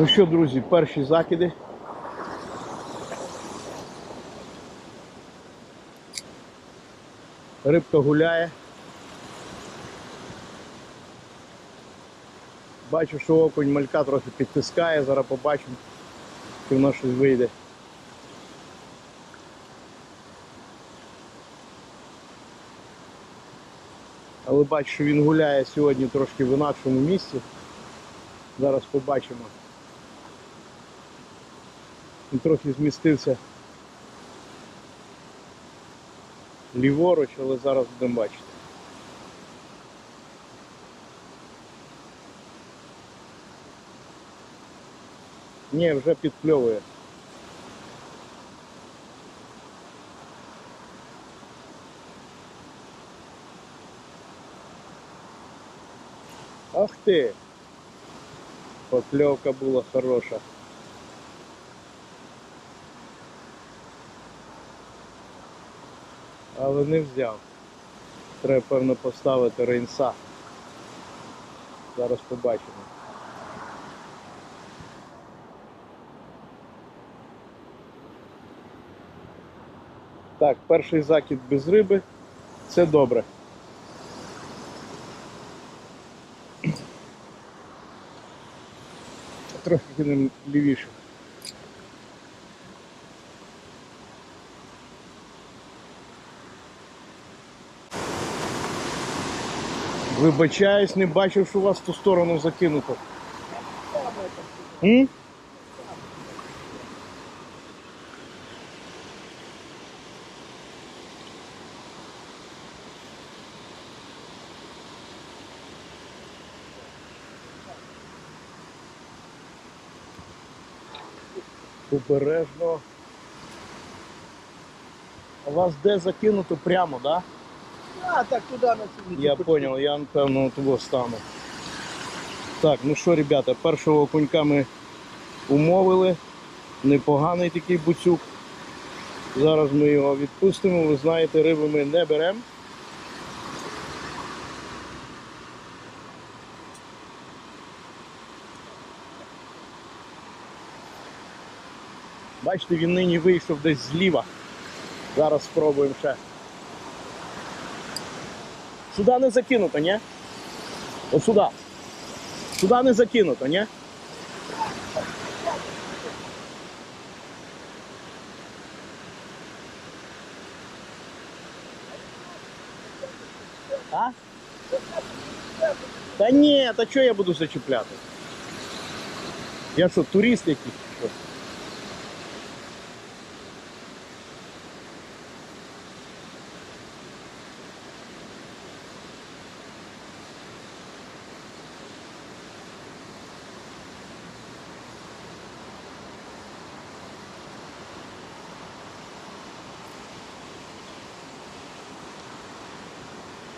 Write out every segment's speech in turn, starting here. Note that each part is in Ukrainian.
Ну що, друзі, перші закиди. Рибка гуляє. Бачу, що окунь малька трохи підтискає, зараз побачимо, чи в нас щось вийде. Але бачу, що він гуляє сьогодні трошки в інакшому місці. Зараз побачимо. Він трохи змістився ліворуч, але зараз будемо бачити. Ні, вже підкльовує. Ах ти! Покльовка була хороша. Але не взяв. Треба, певно, поставити рейнса. Зараз побачимо. Так, перший закид без риби. Це добре. Трохи кинемо лівіше. Вибачаюсь, не бачив, що у вас в ту сторону закинуто. М? Обережно. А вас де закинуто прямо, так? Да? А, так туда на цю Я понял, я напевно на того стану. Так, ну що, ребята, першого окунька ми умовили. Непоганий такий буцюк. Зараз ми його відпустимо. Ви знаєте, риби ми не беремо. Бачите, він нині вийшов десь зліва. Зараз спробуємо ще. Сюди не закинуто, ні? От сюди. Сюди не закинуто, ні? А? Та ні, та що я буду зачіпляти? Я що, турист якийсь? чи Що?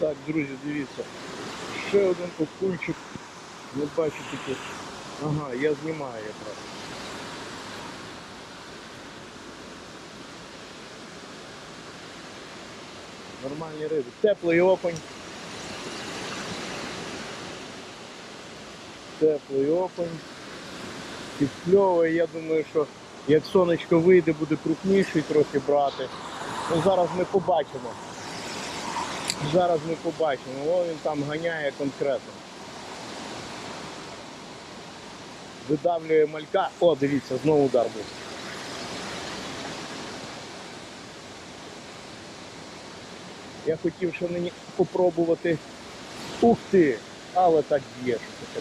Так, друзі, дивіться. Ще один окунчик. Не бачу таки. Ага, я знімаю якраз. Нормальні риби. Теплий окунь. Теплий окунь. Підкльовує, я думаю, що як сонечко вийде, буде крупніший трохи брати. Ну, зараз ми побачимо. Зараз ми побачимо. О, він там ганяє конкретно. Видавлює малька. О, дивіться, знову удар був. Я хотів ще мені попробувати. Ух ти! Але так б'є, що це.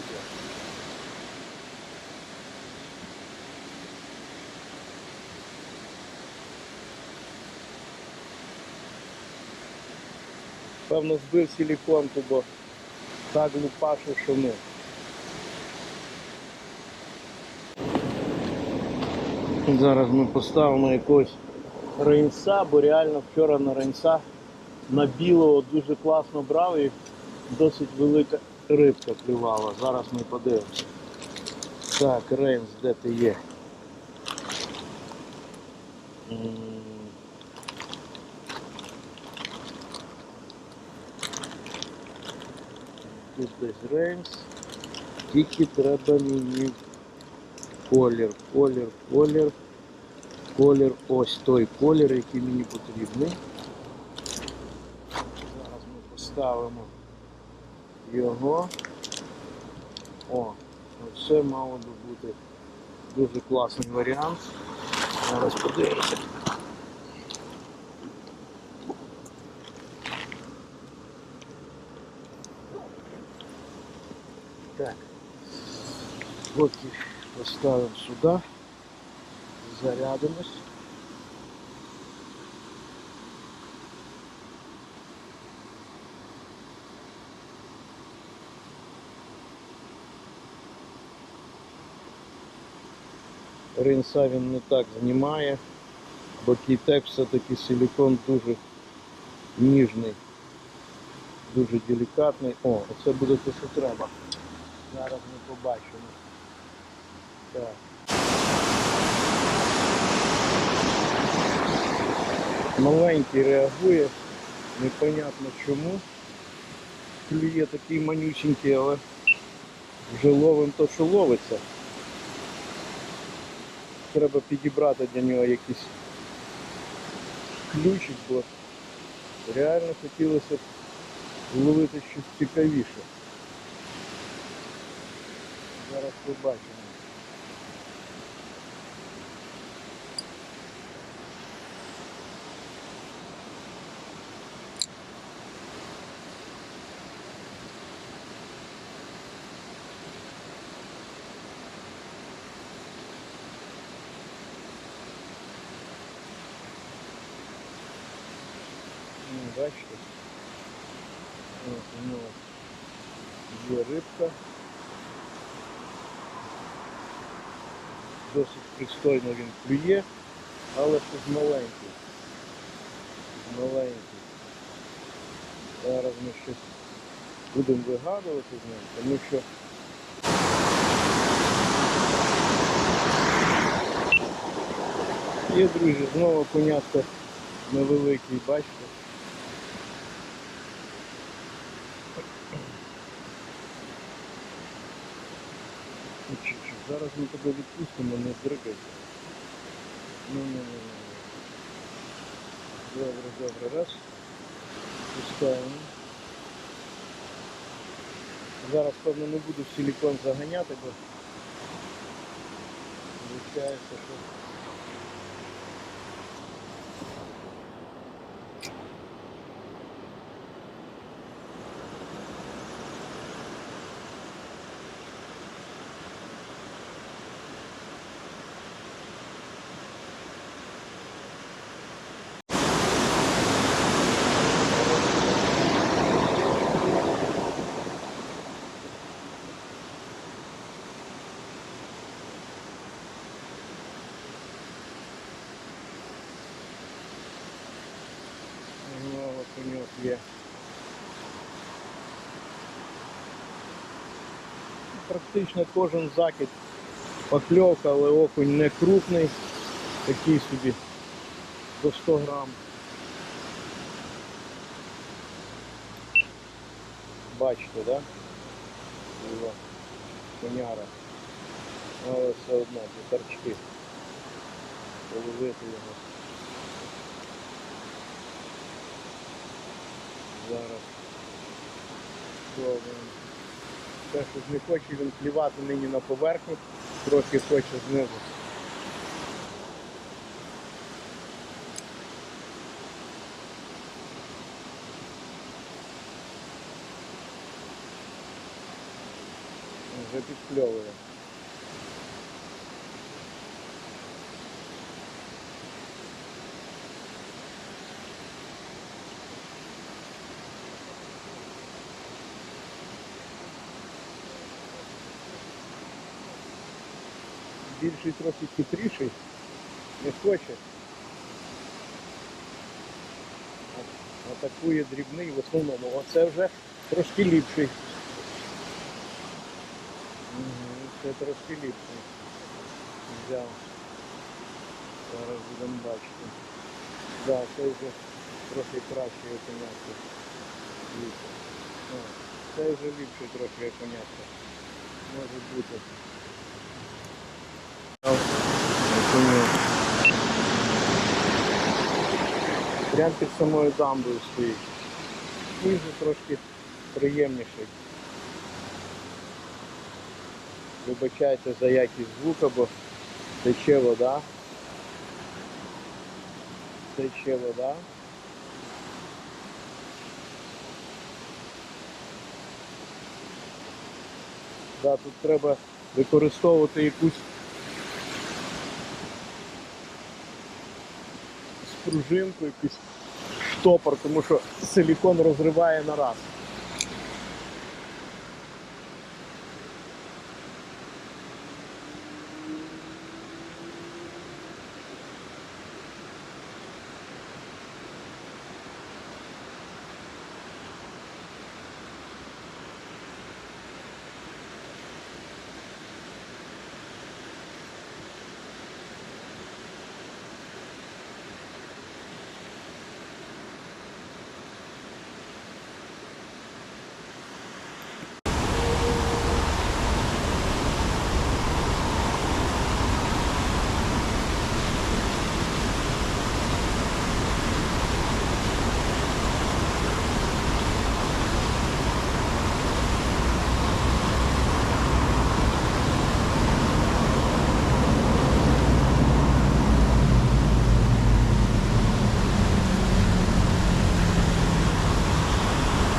Певно, збив силіконку, бо так лупашу, що ну. Зараз ми поставимо якогось рейнса, бо реально вчора на рейнса на білого дуже класно брав і досить велика рибка клювала. Зараз ми подивимося. Так, рейнс, де ти є? Тут рейнс. Тільки треба мені колір, колір, колір, колір, ось той колір, який мені потрібний. Зараз ми поставимо його. О, оце мало би бути дуже класний варіант. Зараз подивимося. Так. Поки поставимо сюди, зарядимось. Ринса він не так знімає, бо кітек все-таки силікон дуже ніжний, дуже делікатний. О, оце буде те, що треба. Зараз ми побачимо. Маленький реагує, непонятно чому. Клює такий манюченький, але вже ловим то, що ловиться. Треба підібрати для нього якийсь ключик, бо реально хотілося б ловити щось цікавіше. Зараз побачимо. Ну, бачите? От, у нього є рибка. Досить пристойно він клює, але щось маленький. Маленький. Зараз ми щось будемо вигадувати з ним, тому що є, друзі, знову понятка невеликий, бачите? Ну, чуть-чуть. Зараз ми тебе відпустимо, не здригайся. Ну, ну, ну, ну. Добре, добре, раз. Пускаємо. Зараз, певно, не буду в силікон заганяти, бо виходить, що Ну, от у нього є. Практично кожен закид покльовка, але окунь не крупний, такий собі до 100 грам. Бачите, да? Коняра. Але все одно, торчки. Половити його. Зараз. Те, що не хоче він плівати нині на поверхню, трохи хоче знизу. Вже підкльовує. Більший трохи хитріший, не хоче. Атакує дрібний в основному. Оце вже трошки ліпший. Це трошки ліпший. Взяв. Зараз будемо бачити. Да, це вже трохи краще опинявся. Це вже ліпше трохи опинявся. Може бути. Окуню. Прямо під самою дамбою стоїть. І вже трошки приємніший. Вибачайте за якість звука, бо тече вода. Тече вода. Да, тут треба використовувати якусь спружинку, якийсь штопор, тому що силікон розриває на раз.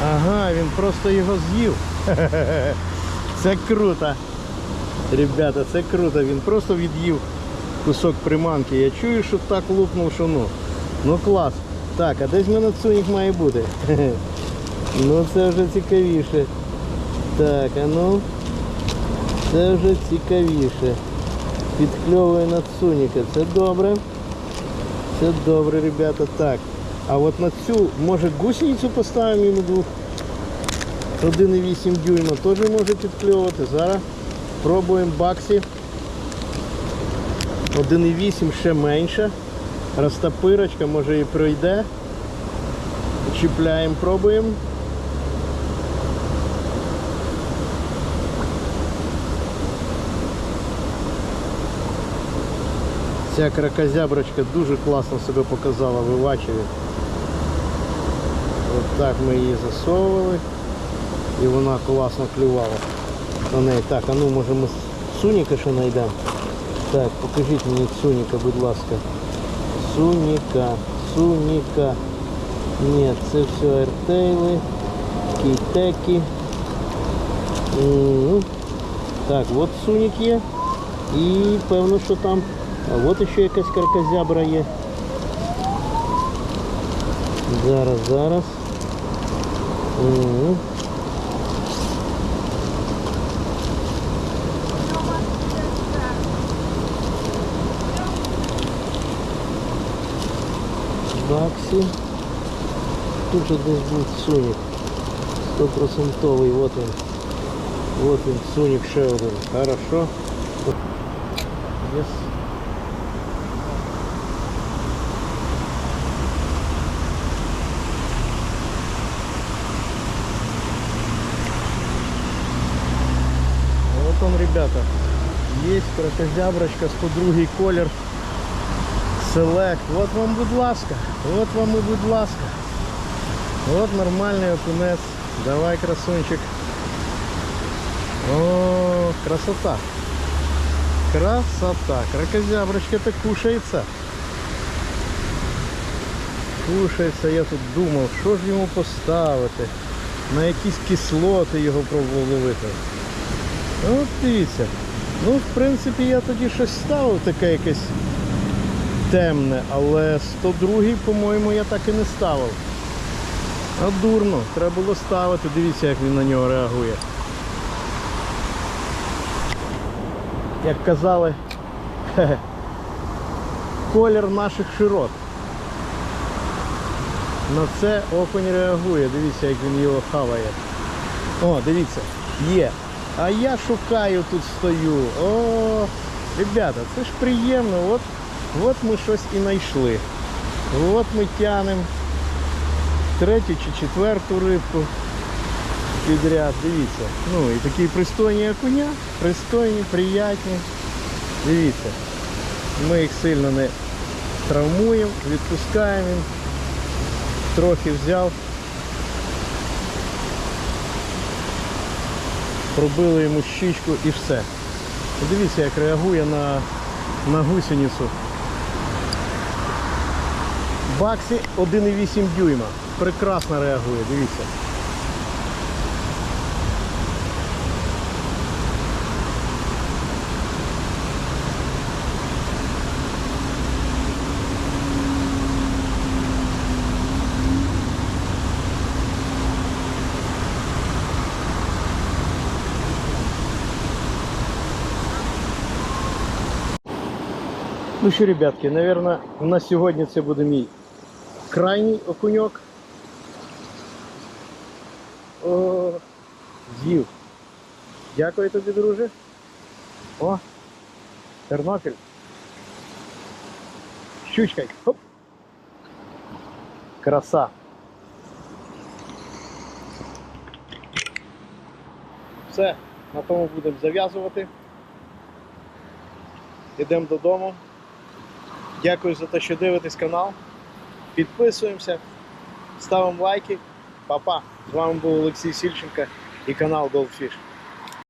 Ага, він просто його з'їв. Це круто. Ребята, це круто. Він просто від'їв кусок приманки. Я чую, що так лупнув, що ну. Ну клас. Так, а десь в мене цунік має бути. Ну це вже цікавіше. Так, а ну. Це вже цікавіше. Підкльовує на цуніка. Це добре. Це добре, ребята. Так. А от на цю, може гусеницю поставимо йому двох. 1,8 дюйма теж може підкльовувати. Зараз пробуємо баксі. 1,8 ще менше. Розтопирочка може і пройде. Чіпляємо, пробуємо. Ця кракозяброчка дуже класно себе показала в Івачеві. От так ми її засовували і вона класно клювала на неї. Так, а ну може ми суніка ще знайдемо. Так, покажіть мені суніка, будь ласка. Суніка, суніка. Ні, це все артейли, кейтеки. Так, от сунік є. І певно, що там. А от ще якась карказябра є. Зараз, зараз. Баксі. Тут же десь був сунік. Стопроцентовий. Вот він. Вот він, сунік ще один. Хорошо. Yes. Вот он, ребята. Есть крокозяброчка, 102 колер. Select. Вот вам, будь ласка. Вот вам и будь ласка. Вот нормальный окунец. Давай, красунчик. О, красота. Красота. Крокозяброчка-то кушается. Кушається, я тут думав, що ж йому поставити. На якісь кислоти його пробував ловити. От дивіться. Ну, в принципі, я тоді щось ставив таке якесь темне, але 102 по-моєму, я так і не ставив. А дурно, треба було ставити, дивіться, як він на нього реагує. Як казали, колір наших широт. На це окунь реагує, дивіться, як він його хаває. О, дивіться, є. А я шукаю тут стою. О, ребята, це ж приємно. От, от ми щось і знайшли. От ми тянемо третю чи четверту рибку підряд. Дивіться. Ну і такі пристойні окуня, пристойні, приятні. Дивіться. Ми їх сильно не травмуємо, відпускаємо їм. Трохи взяв. Пробили йому щічку і все. Подивіться, як реагує на, на гусеницю. Баксі 1,8 дюйма. Прекрасно реагує, дивіться. Ну що, ребятки, наверное, на сьогодні це буде мій крайній окуньок. О, з'їв. Дякую тобі, друже. О, Тернопіль. Щучка. Хоп. Краса. Все, на тому будемо зав'язувати. Йдемо додому. Дякую за те, що дивитесь канал. Підписуємося, ставимо лайки. Па-па. З вами був Олексій Сільченко і канал Goldfish.